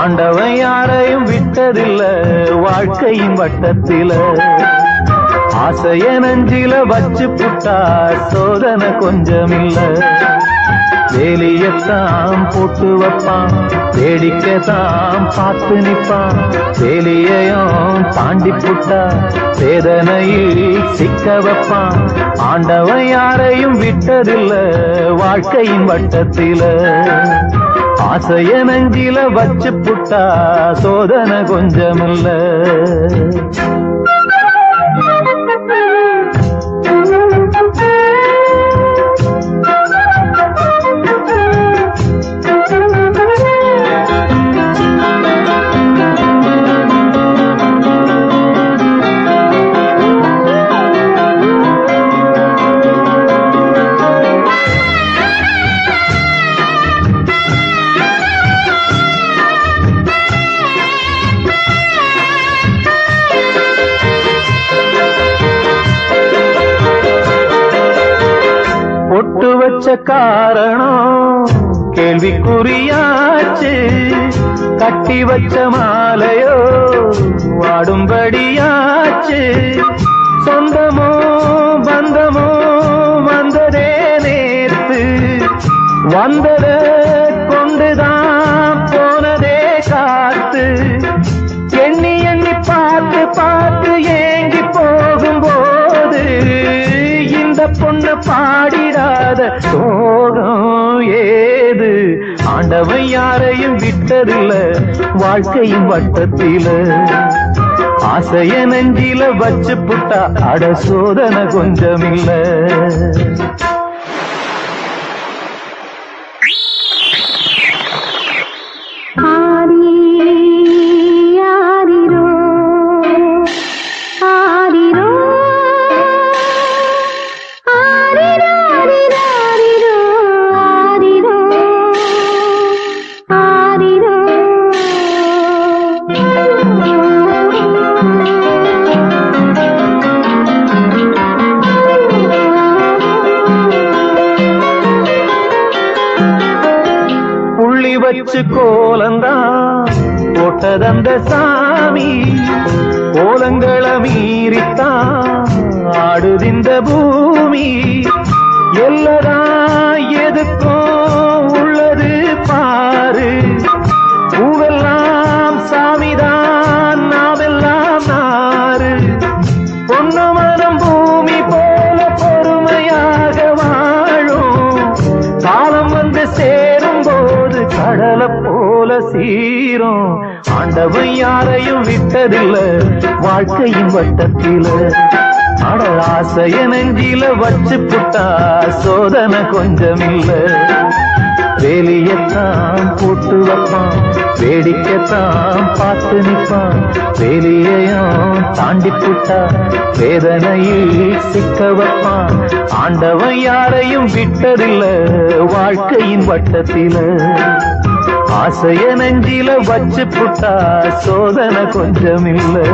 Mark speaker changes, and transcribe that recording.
Speaker 1: ஆண்டவன் யாரையும் விட்டதில்ல வாழ்க்கையின் வட்டத்தில. ஆசைய நஞ்சில வச்சு புட்டா சோதனை கொஞ்சமில்ல. வேலியத்தான் போட்டு வைப்பான் வேடிக்கைத்தான் பார்த்து நிற்பான். வேலியையும் தாண்டி புட்டா வேதனையில் சிக்க வைப்பான். ஆண்டவன் யாரையும் விட்டதில்ல வாழ்க்கையின் வட்டத்தில. ஆசைய நெஞ்சில வச்சு புட்டா சோதனை கொஞ்சமில்லை. வச்ச காரணம் கேள்விக்குறியாச்சு. கட்டி வச்ச மாலையோ வாடும்படியாச்சு. சொந்தமோ பந்தமோ வந்ததே நேர்த்து வந்ததே பாடிடாத சோகம் ஏது? ஆண்டவன் யாரையும் விட்டதில்ல வாழ்க்கையும் வட்டத்தில. ஆசைய நெஞ்சில வச்சு புட்டா அட சோதனை கொஞ்சமில்லை. வச்சு கோலந்தான் போட்டதந்த சாமி கோலங்களை மீறித்தான் ஆடுதிந்த பூ. சீரும் ஆண்டவன் யாரையும் விட்டதில்ல வாழ்க்கையின் வட்டத்தில. அட ஆசைய நெஞ்சில வச்சு புட்டா சோதனை கொஞ்சமில்ல. வேலியத்தான் போட்டு வைப்பான் வேடிக்கைத்தான் பார்த்து நிற்பான். வேலியையும் தாண்டி புட்டா வேதனையில் சிக்க வைப்பான். ஆண்டவன் யாரையும் விட்டதில்ல வாழ்க்கையின் வட்டத்தில. ஆசைய நெஞ்சில வச்சு புட்டா சோதனை கொஞ்சம் இல்லை